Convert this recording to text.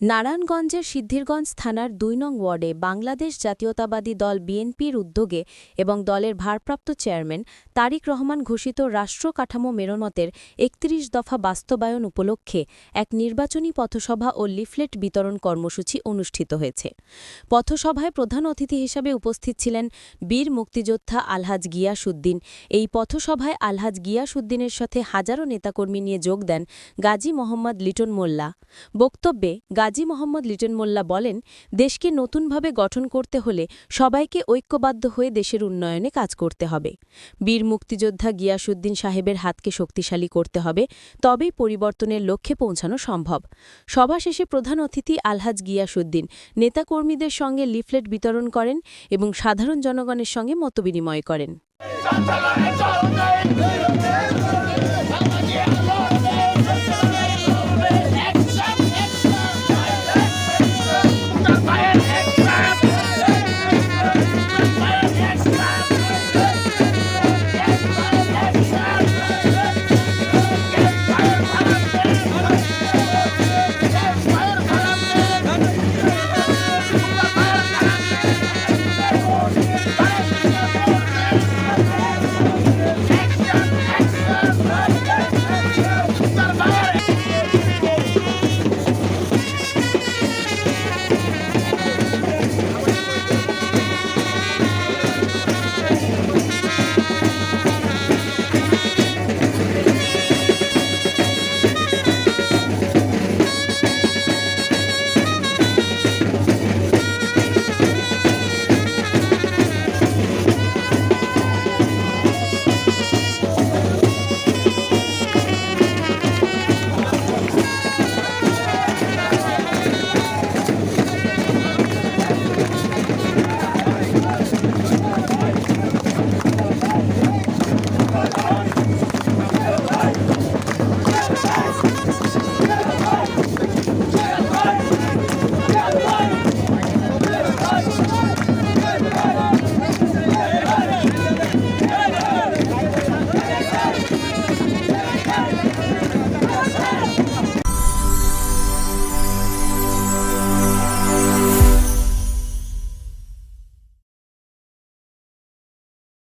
নারায়ণগঞ্জের সিদ্ধিরগঞ্জ থানার দুই নং ওয়ার্ডে বাংলাদেশ জাতীয়তাবাদী দল বিএনপির উদ্যোগে এবং দলের ভারপ্রাপ্ত চেয়ারম্যান তারিক রহমান ঘোষিত রাষ্ট্র কাঠামো মেরামতের একত্রিশ দফা বাস্তবায়ন উপলক্ষে এক নির্বাচনী পথসভা ও লিফলেট বিতরণ কর্মসূচি অনুষ্ঠিত হয়েছে। পথসভায় প্রধান অতিথি হিসাবে উপস্থিত ছিলেন বীর মুক্তিযোদ্ধা আলহাজ গিয়াসুদ্দিন এই পথসভায় আলহাজ গিয়াসুদ্দিনের সাথে হাজারো নেতাকর্মী নিয়ে যোগ দেন গাজী মোহাম্মদ লিটন মোল্লা। বক্তব্যে গাজী মোহাম্মদ লিটন মোল্লা বলেন, দেশকে নতুনভাবে গঠন করতে হলে সবাইকে ঐক্যবদ্ধ হয়ে দেশের উন্নয়নে কাজ করতে হবে। বীর মুক্তিযোদ্ধা গিয়াসুদ্দিন সাহেবের হাতকে শক্তিশালী করতে হবে, তবেই পরিবর্তনের লক্ষ্যে পৌঁছানো সম্ভব। সভা শেষে প্রধান অতিথি আলহাজ গিয়াসউদ্দিন নেতাকর্মীদের সঙ্গে লিফলেট বিতরণ করেন এবং সাধারণ জনগণের সঙ্গে মতবিনিময় করেন।